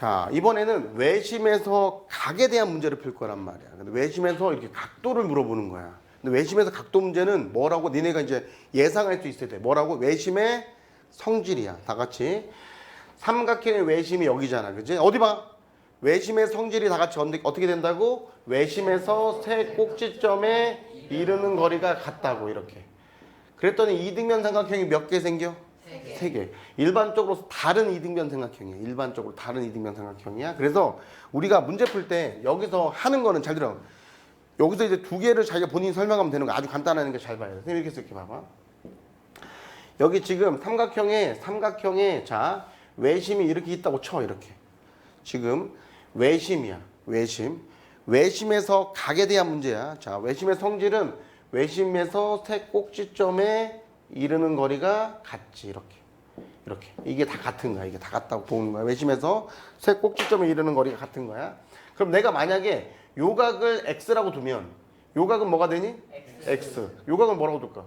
자, 이번에는 외심에서 각에 대한 문제를 풀 거란 말이야. 근데 외심에서 이렇게 각도를 물어보는 거야. 근데 외심에서 각도 문제는 뭐라고 니네가 이제 예상할 수 있어야 돼. 뭐라고? 외심의 성질이야. 다 같이. 삼각형의 외심이 여기잖아. 그지? 어디 봐. 외심의 성질이 다 같이 어떻게 된다고? 외심에서 세 꼭지점에 이르는 거리가 같다고 이렇게. 그랬더니 이등변 삼각형이 몇 개 생겨? 세 개. 일반적으로 다른 이등변 삼각형이야. 일반적으로 다른 이등변 삼각형이야. 그래서 우리가 문제 풀 때 여기서 하는 거는 잘 들어. 여기서 이제 두 개를 자기가 본인이 설명하면 되는 거 아주 간단한 게잘 봐야 돼. 선생님 이렇게 이렇게 봐봐. 여기 지금 삼각형에 삼각형에 자 외심이 이렇게 있다고 쳐 이렇게. 지금 외심이야. 외심. 외심에서 각에 대한 문제야. 자, 외심의 성질은 외심에서 세 꼭지점에 이르는 거리가 같지 이렇게. 이렇게. 이게 다 같은 거야. 이게 다 같다고 보는 거야. 외심에서 세 꼭지점에 이르는 거리가 같은 거야. 그럼 내가 만약에 요각을 x라고 두면 요각은 뭐가 되니? x. 요각은 뭐라고 둘까?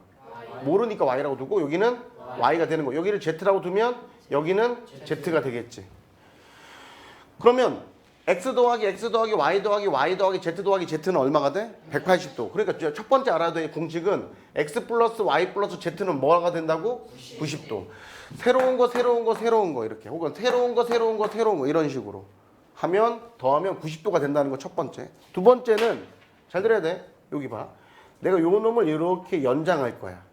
모르니까 y라고 두고 여기는 y가 되는 거. 여기를 z라고 두면 여기는 z가 되겠지. 그러면 x 더하기 x 더하기 y 더하기 y 더하기 z 더하기 z는 얼마가 돼? 180도. 그러니까 저첫 번째 알아야 될 공식은 x 플러스 y 플러스 z는 뭐가 된다고? 90도. 새로운 거 새로운 거 새로운 거 이렇게 혹은 새로운 거 새로운 거 새로운 거 이런 식으로 하면 더하면 90도가 된다는 거 첫 번째. 두 번째는 잘 들어야 돼. 여기 봐. 내가 요 놈을 이렇게 연장할 거야.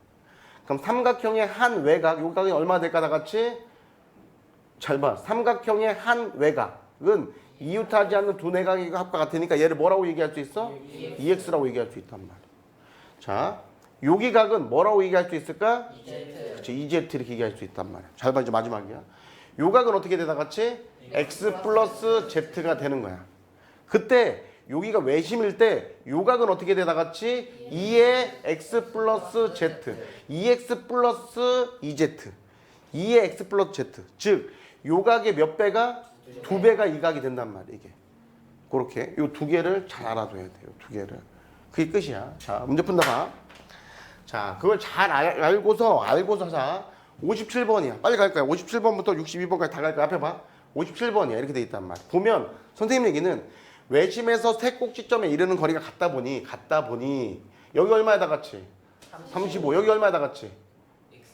그럼 삼각형의 한 외곽, 요 각이 얼마 될까 다 같이? 잘 봐. 삼각형의 한 외곽은 이웃하지 않는 두 내각의 합과 같으니까 얘를 뭐라고 얘기할 수 있어? EX라고 얘기할 수 있단 말이야. 자, 여기 각은 뭐라고 얘기할 수 있을까? 그치, EZ 이렇게 얘기할 수 있단 말이야. 잘 봐, 이제 마지막이야. 요 각은 어떻게 되다 같이? X 플러스 Z가 되는 거야. 그때 여기가 외심일 때 요각은 어떻게 되다 같이 2의 x 플러스 z 2x 플러스 2z 2의 x 플러스 z 즉 요각의 몇 배가 두 배가 이 각이 된단 말이야 이게. 그렇게. 요 두 개를 잘 알아둬야 돼요 두 개를. 그게 끝이야. 자 문제 푼다 봐 자 그걸 잘 알, 알고서 알고서 자. 57번이야. 빨리 갈 거야. 57번부터 62번까지 다 갈 거야. 앞에 봐. 57번이야. 이렇게 돼 있단 말이야. 보면 선생님 얘기는 외심에서 세 꼭지점에 이르는 거리가 같다 보니 같다 보니. 여기 얼마에 다 같이? 35 여기 얼마에 다 같이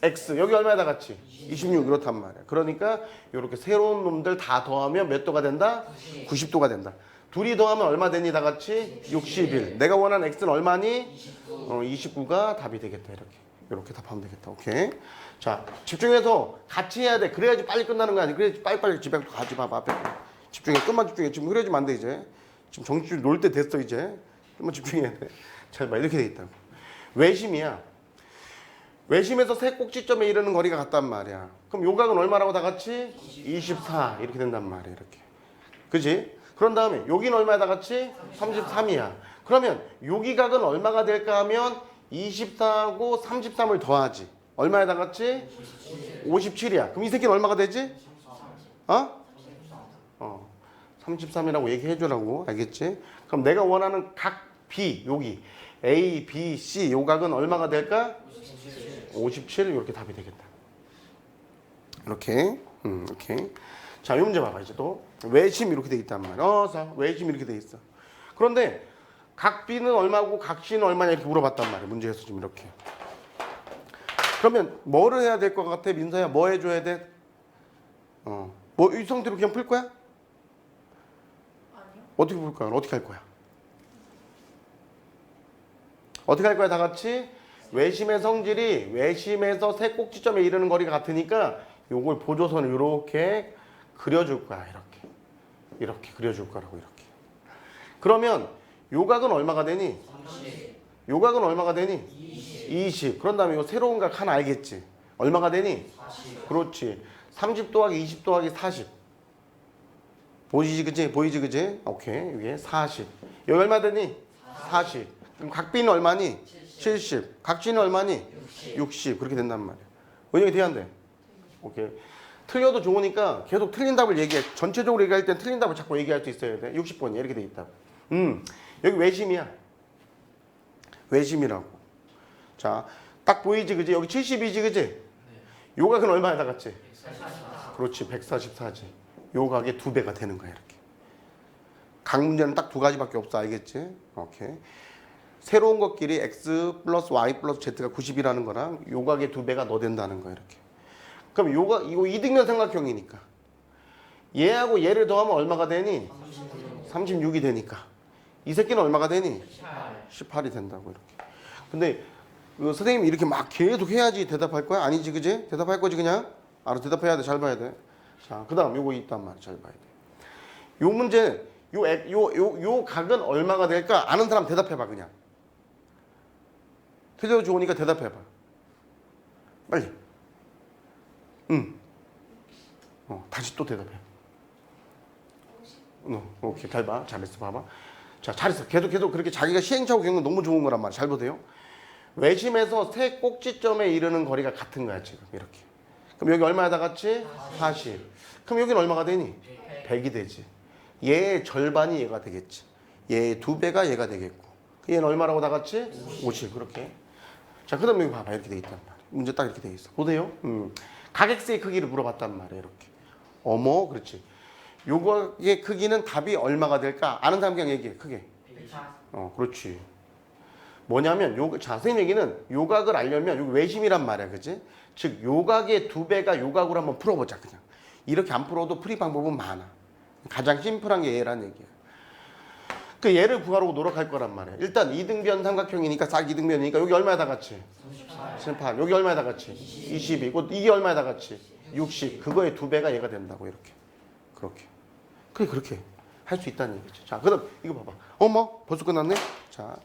x 여기 얼마에다 같이? 26 이렇단 말이야. 그러니까 이렇게 새로운 놈들 다 더하면 몇 도가 된다? 90 도가 된다. 둘이 더하면 얼마 되니 다 같이? 61 내가 원하는 x는 얼마니? 어, 29가 답이 되겠다 이렇게. 이렇게 답하면 되겠다. 오케이? 자 집중해서 같이 해야 돼. 그래야지 빨리 끝나는 거 아니야? 그래야지 빨리빨리 집에 가지 마 앞에. 집중해. 좀만 집중해. 지금 흐려지면 안 돼 이제. 지금 정신 놀 때 됐어 이제. 좀만 집중해야 돼잘 봐 이렇게 돼 있다고. 외심이야 외심에서 세 꼭지점에 이르는 거리가 같단 말이야. 그럼 요각은 얼마라고 다 같이? 24 이렇게 된단 말이야 이렇게. 그지? 그런 다음에 여기는 얼마야 다 같이? 33이야. 그러면 여기 각은 얼마가 될까 하면 24하고 33을 더하지. 얼마야 다 같이? 57이야. 그럼 이 새끼는 얼마가 되지? 어? 어. 33이라고 얘기해 주라고. 알겠지? 그럼 내가 원하는 각 B 여기. A, B, C 요 각은 얼마가 될까? 57 이렇게 답이 되겠다. 이렇게 음, 이렇게 자, 이 문제 봐봐 이제 또 외심 이렇게 돼 있단 말이야. 어, 자, 외심 이렇게 돼 있어. 그런데 각 B는 얼마고 각 C는 얼마냐 이렇게 물어봤단 말이야. 문제에서 지금 이렇게. 그러면 뭐를 해야 될 것 같아, 민서야? 뭐 해줘야 돼? 어, 뭐이 상태로 그냥 풀 거야? 아니요. 어떻게 풀 거야? 어떻게 할 거야? 어떻게 할 거야? 다 같이 외심의 성질이 외심에서 세 꼭지점에 이르는 거리가 같으니까 요걸 보조선을 이렇게 그려줄 거야. 이렇게 이렇게 그려줄 거라고 이렇게. 그러면 요각은 얼마가 되니? 요각은 얼마가 되니? 20. 그런 다음에 요 새로운 각 하나 알겠지? 얼마가 되니? 그렇지. 30 더하기 20 더하기 40. 보이지 그지? 보이지 그지? 오케이. 이게 40. 여기 얼마 되니? 40. 그럼 각비는 얼마니? 70. 각지는 얼마니? 60. 그렇게 된단 말이야. 원영이 돼야 안 돼? 오케이. 틀려도 좋으니까 계속 틀린 답을 얘기해. 전체적으로 얘기할 땐 틀린 답을 자꾸 얘기할 수 있어야 돼. 60번이야. 이렇게 돼 있다. 음. 여기 외심이야. 외심이라고. 자, 딱 보이지 그지? 여기 72지 그지? 요각은 얼마에다 갔지? 그렇지. 144지. 요 각의 두 배가 되는 거야 이렇게. 각 문제는 딱 두 가지밖에 없어 알겠지? 오케이. 새로운 것끼리 x 플러스 y 플러스 z가 90이라는 거랑 요 각의 두 배가 너 된다는 거야 이렇게. 그럼 요가 이거 이등변 삼각형이니까 얘하고 얘를 더하면 얼마가 되니? 36 이 되니까 이 새끼는 얼마가 되니? 18 이 된다고 이렇게. 근데 그 선생님이 이렇게 막 계속 해야지 대답할 거야? 아니지 그지? 대답할 거지 그냥? 알아 대답해야 돼. 잘 봐야 돼. 자, 그다음 요거 있단 말이야. 잘 봐야 돼. 요 문제 요 요 요 요 각은 얼마가 될까? 아는 사람 대답해 봐 그냥. 틀려 좋으니까 대답해 봐. 빨리. 응. 어, 다시 또 대답해. 어, 오케이. 잘 봐. 잘했어. 봐봐. 자, 잘했어. 계속 계속 그렇게 자기가 시행착오 겪는 건 너무 좋은 거란 말이야. 잘 보세요. 외심에서 세 꼭지점에 이르는 거리가 같은 거야, 지금. 이렇게. 그럼 여기 얼마에다 같이? 40. 그럼 여기는 얼마가 되니? 100이 되지. 얘의 절반이 얘가 되겠지. 얘의 두 배가 얘가 되겠고. 그 얘는 얼마라고 다 같이? 50. 그렇게. 자, 그 다음에 여기 봐봐. 이렇게 돼 있단 말이야. 문제 딱 이렇게 돼 있어. 보세요. 음. 가격세의 크기를 물어봤단 말이야. 이렇게. 어머, 그렇지. 요거의 크기는 답이 얼마가 될까? 아는 사람 그냥 얘기해. 크게. 어, 그렇지. 뭐냐면 요 자세히 얘기는 요각을 알려면 요 외심이란 말이야, 그지? 즉 요각의 두 배가 요각으로 한번 풀어보자, 그냥. 이렇게 안 풀어도 풀이 방법은 많아. 가장 심플한 게 얘란 얘기야. 그 얘를 구하려고 노력할 거란 말이야. 일단 이등변 삼각형이니까 싹 이등변이니까 여기 얼마에 다 같이? 18. 여기 얼마에 다 같이? 22. 곧 이게 얼마에 다 같이? 60. 그거의 두 배가 얘가 된다고 이렇게. 그렇게. 그게 그렇게 할 수 있다는 얘기죠. 자, 그다음 이거 봐봐. 어머, 벌써 끝났네. 자,